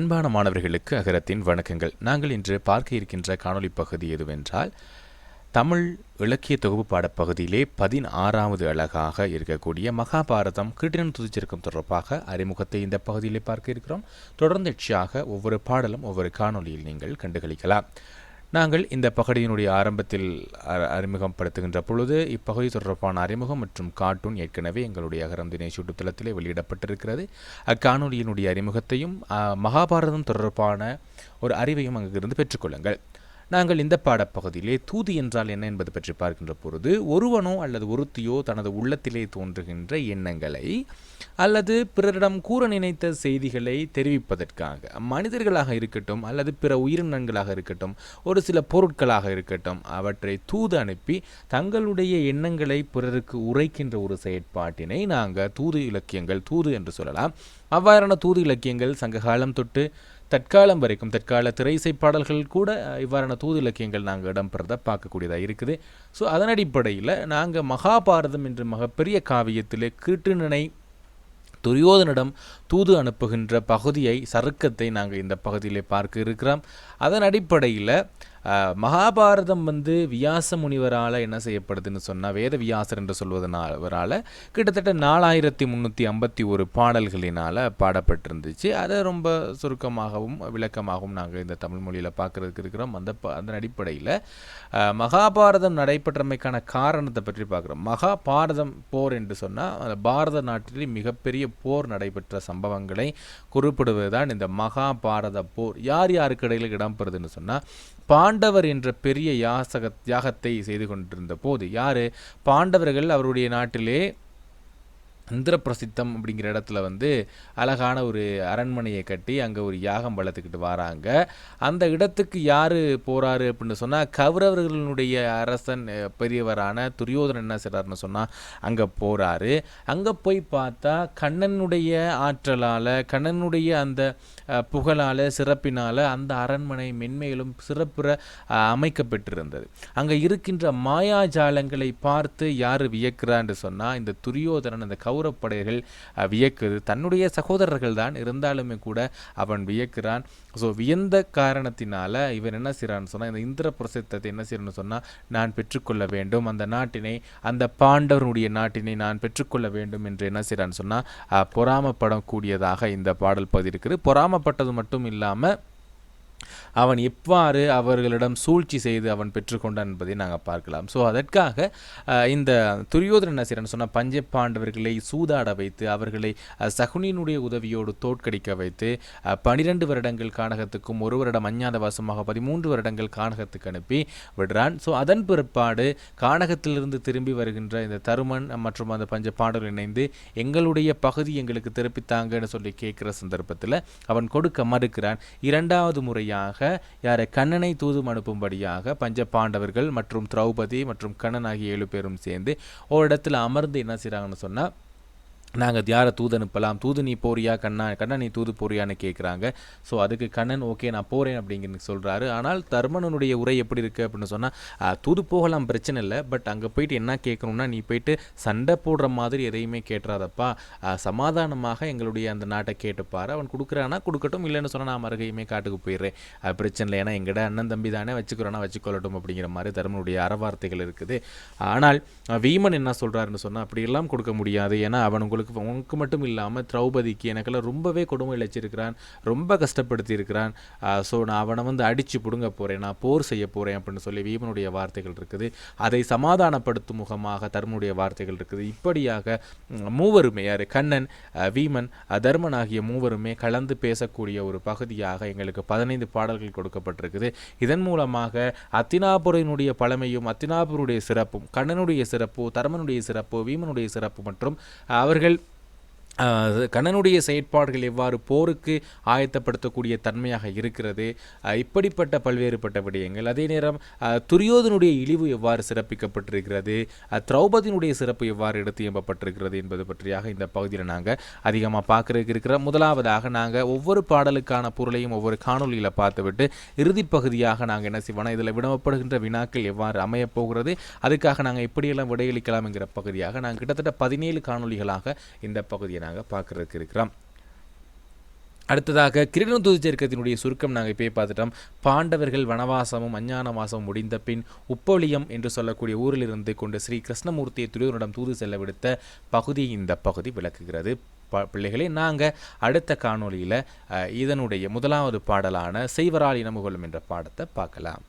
அன்பான மாணவர்களுக்கு அகரத்தின் வணக்கங்கள். நாங்கள் இன்று பார்க்க இருக்கின்ற காணொலி பகுதி எதுவென்றால் தமிழ் இலக்கிய தொகுப்பு பாடப்பகுதியிலே பதினாறாவது அழகாக இருக்கக்கூடிய மகாபாரதம் கிருட்டினன் துதிச்சிருக்கும் தொடர்பாக அறிமுகத்தை இந்த பகுதியிலே பார்க்க இருக்கிறோம். தொடர்ந்தட்சியாக ஒவ்வொரு பாடலும் ஒவ்வொரு காணொலியில் நீங்கள் கண்டுகளிக்கலாம். நாங்கள் இந்த பகுதியினுடைய ஆரம்பத்தில் அறிமுகப்படுத்துகின்ற பொழுது இப்பகுதி தொடர்பான அறிமுகம் மற்றும் கார்ட்டூன் ஏற்கனவே எங்களுடைய அகரம் தினேஷ் யூடியூப் தளத்திலே வெளியிடப்பட்டிருக்கிறது. அக்காணொலியினுடைய அறிமுகத்தையும் மகாபாரதம் தொடர்பான ஒரு அறிவையும் அங்கிருந்து பெற்றுக்கொள்ளுங்கள். நாங்கள் இந்த பாடப்பகுதியிலே தூது என்றால் என்ன என்பது பற்றி பார்க்கின்ற பொழுது ஒருவனோ அல்லது ஒருத்தியோ தனது உள்ளத்திலே தோன்றுகின்ற எண்ணங்களை அல்லது பிறரிடம் கூற நினைத்த செய்திகளை தெரிவிப்பதற்காக மனிதர்களாக இருக்கட்டும் அல்லது பிற உயிரினங்களாக இருக்கட்டும் ஒரு சில பொருட்களாக இருக்கட்டும் அவற்றை தூது அனுப்பி தங்களுடைய எண்ணங்களை பிறருக்கு உரைக்கின்ற ஒரு செயற்பாட்டினை நாங்கள் தூது இலக்கியங்கள் தூது என்று சொல்லலாம். அவ்வாறான தூது இலக்கியங்கள் சங்ககாலம் தொட்டு தற்காலம் வரைக்கும் தற்கால திரைசை பாடல்கள் கூட இவ்வாறான தூது இலக்கியங்கள் நாங்கள் இடம்பெறதை பார்க்கக்கூடியதாக இருக்குது. ஸோ அதன் அடிப்படையில் நாங்கள் மகாபாரதம் என்ற மிகப்பெரிய காவியத்திலே கிருட்டிணனை துரியோதனிடம் தூது அனுப்புகின்ற பகுதியை சருக்கத்தை நாங்கள் இந்த பகுதியிலே பார்க்க இருக்கிறோம். அதன் அடிப்படையில் மகாபாரதம் வந்து வியாச முனிவரால் என்ன செய்யப்படுதுன்னு சொன்னால் வேத வியாசர் என்று சொல்வதனால கிட்டத்தட்ட நாலாயிரத்தி முந்நூற்றி ஐம்பத்தி ஒரு பாடல்களினால் பாடப்பட்டிருந்துச்சு. அதை ரொம்ப சுருக்கமாகவும் விளக்கமாகவும் நாங்கள் இந்த தமிழ் மொழியில் பார்க்குறதுக்கு இருக்கிறோம். அந்த ப- அதன் அடிப்படையில் மகாபாரதம் நடைபெற்றமைக்கான காரணத்தை பற்றி பார்க்குறோம். மகாபாரதம் போர் என்று சொன்னால் பாரத நாட்டில் மிகப்பெரிய போர் நடைபெற்ற சம்பவங்களை குறிப்பிடுவதுதான் இந்த மகாபாரத போர். யார் யாருக்கு இடையில் இடம்பெறுதுன்னு சொன்னால் பாண்டவர் என்ற பெரிய யாசக தியாகத்தை செய்து கொண்டிருந்த போது யார்? பாண்டவர்கள் அவருடைய நாட்டிலே இந்திரபிரசித்தம் அப்படிங்கிற இடத்துல வந்து அழகான ஒரு அரண்மனையை கட்டி அங்கே ஒரு யாகம் வளர்த்துக்கிட்டு வராங்க. அந்த இடத்துக்கு யார் போகிறாரு அப்படின்னு சொன்னால் கௌரவர்களுடைய அரசன் பெரியவரான துரியோதனன் என்ன செய்றாருன்னு சொன்னால் அங்கே போகிறாரு அங்கே போய் பார்த்தா கண்ணனுடைய ஆற்றலால் கண்ணனுடைய அந்த புகழால் சிறப்பினால் அந்த அரண்மனை மென்மேலும் சிறப்புற அமைக்கப்பட்டிருந்தது அங்கே இருக்கின்ற மாயாஜாலங்களை பார்த்து யார் வியக்கிறான்னு சொன்னால் இந்த துரியோதனன் அந்த கௌ அஹ், வியக்குது. தன்னுடைய சகோதரர்கள் தான் இருந்தாலுமே கூட அவன் வியக்கிறான். ஸோ வியந்த காரணத்தினால இவன் என்ன செய்கிறான்னு சொன்னால் இந்த இந்திர பிரசித்தத்தை என்ன செய்யணும்னு சொன்னால் நான் பெற்றுக்கொள்ள வேண்டும். அந்த நாட்டினை அந்த பாண்டவனுடைய நாட்டினை நான் பெற்றுக்கொள்ள வேண்டும் என்று என்ன செய்கிறான்னு சொன்னால் பொறாமப்படக்கூடியதாக இந்த பாடல் பகுதி இருக்குது பொறாமப்பட்டது மட்டும் இல்லாமல் அவன் எவ்வாறு அவர்களிடம் சூழ்ச்சி செய்து அவன் பெற்றுக்கொண்டான் என்பதை நாங்கள் பார்க்கலாம். ஸோ அதற்காக இந்த துரியோதன நசிரன் சொன்ன சொன்னால் பஞ்ச பாண்டவர்களை சூதாட வைத்து அவர்களை சகுனியினுடைய உதவியோடு தோற்கடிக்க வைத்து பனிரெண்டு வருடங்கள் கானகத்துக்கும் ஒரு வருடம் அஞ்ஞாதவாசமாக பதிமூன்று வருடங்கள் கானகத்துக்கு அனுப்பி விடுறான். ஸோ அதன் பிற்பாடு கானகத்திலிருந்து திரும்பி வருகின்ற இந்த தருமன் மற்றும் அந்த பஞ்ச பாண்டவர்கள் இணைந்து எங்களுடைய பகுதி எங்களுக்கு திருப்பித்தாங்கன்னு சொல்லி கேட்குற சந்தர்ப்பத்தில் அவன் கொடுக்க மறுக்கிறான். இரண்டாவது முறையாக யாரை கண்ணனை தூதும் அனுப்பும்படியாக பஞ்ச பாண்டவர்கள் மற்றும் திரௌபதி மற்றும் கண்ணன் ஆகிய ஏழு பேரும் சேர்ந்து ஒரு இடத்துல அமர்ந்து என்ன செய்கிறாங்கன்னு சொன்னால் நாங்கள் யாரை தூது அனுப்பலாம் தூது நீ போறியா கண்ணா கண்ணா நீ தூது போறியான்னு கேட்குறாங்க ஸோ அதுக்கு கண்ணன் ஓகே நான் போகிறேன் அப்படிங்கிறது சொல்கிறாரு ஆனால் தர்மனனுடைய உரை எப்படி இருக்குது அப்படின்னு சொன்னால் தூது போகலாம் பிரச்சனை இல்லை. பட் அங்கே போயிட்டு என்ன கேட்கணும்னா நீ போயிட்டு சண்டை போடுற மாதிரி எதையுமே கேட்டுறாதப்பா சமாதானமாக எங்களுடைய அந்த நாட்டை கேட்டுப்பார். அவன் கொடுக்குறானா கொடுக்கட்டும். இல்லைன்னு சொன்னால் நான் மறுகையுமே காட்டுக்கு போயிடுறேன். அது பிரச்சனை இல்லை. ஏன்னா எங்கட அண்ணன் தம்பி தானே வச்சுக்கிறோன்னா வச்சுக்கொள்ளட்டும் அப்படிங்கிற மாதிரி தர்மனுடைய அறவார்த்தைகள் இருக்குது. ஆனால் வீமன் என்ன சொல்கிறாருன்னு சொன்னால் அப்படியெல்லாம் கொடுக்க முடியாது. ஏன்னா அவனுக்குள்ள உங்களுக்கு உனக்கு மட்டும் இல்லாமல் திரௌபதிக்கு எனக்கெல்லாம் ரொம்பவே கொடுமை இழைச்சிருக்கிறான் ரொம்ப கஷ்டப்படுத்தி இருக்கிறான் ஸோ நான் அவனை வந்து அடித்து பிடுங்க போகிறேன் நான் போர் செய்ய போகிறேன் அப்படின்னு சொல்லி வீமனுடைய வார்த்தைகள் இருக்குது. அதை சமாதானப்படுத்தும் முகமாக தர்மனுடைய வார்த்தைகள் இருக்குது. இப்படியாக மூவருமே யார் கண்ணன் வீமன் தர்மன் ஆகிய மூவருமே கலந்து பேசக்கூடிய ஒரு பகுதியாக எங்களுக்கு பதினைந்து பாடல்கள் கொடுக்கப்பட்டிருக்குது. இதன் மூலமாக அத்தினாபுரினுடைய பழமையும் அத்தினாபுருடைய சிறப்பும் கண்ணனுடைய சிறப்பு தர்மனுடைய சிறப்பு வீமனுடைய சிறப்பு மற்றும் அவர்கள் கண்ணனுடைய செயற்பாடுகள் எவ்வாறு போருக்கு ஆயத்தப்படுத்தக்கூடிய தன்மையாக இருக்கிறது இப்படிப்பட்ட பல்வேறுபட்ட விடயங்கள். அதே நேரம் துரியோதனுடைய இழிவு எவ்வாறு சிறப்பிக்கப்பட்டிருக்கிறது திரௌபதியினுடைய சிறப்பு எவ்வாறு எடுத்து எம்பப்பட்டிருக்கிறது என்பது பற்றியாக இந்த பகுதியில் நாங்கள் அதிகமாக பார்க்கறதுக்கு இருக்கிறோம். முதலாவதாக நாங்கள் ஒவ்வொரு பாடலுக்கான பொருளையும் ஒவ்வொரு காணொலியில் பார்த்துவிட்டு இறுதி பகுதியாக நாங்கள் என்ன செய்வோம்னா இதில் விடமப்படுகின்ற வினாக்கள் எவ்வாறு அமையப்போகிறது அதுக்காக நாங்கள் எப்படியெல்லாம் விடையளிக்கலாம் என்கிற பகுதியாக நாங்கள் கிட்டத்தட்ட பதினேழு காணொளிகளாக இந்த பகுதியை நாங்கள் பார்க்குறதுக்கு இருக்கிறோம். அடுத்ததாக கிரீடம் துதிச்சேர்க்கத்தினுடைய சுருக்கம் நாங்கள் இப்போயே பார்த்துட்டோம். பாண்டவர்கள் வனவாசமும் அஞ்ஞான வாசமும் முடிந்த பின் உப்பொழியம் என்று சொல்லக்கூடிய ஊரிலிருந்து கொண்டு ஸ்ரீ கிருஷ்ணமூர்த்தியை துரியோனிடம் தூது செல்ல விடுத்த பகுதி இந்த பகுதி விளக்குகிறது. ப பிள்ளைகளே நாங்கள் அடுத்த காணொலியில் இதனுடைய முதலாவது பாடலான செய்வரால் இனமுகொள்ளும் என்ற பாடத்தை பார்க்கலாம்.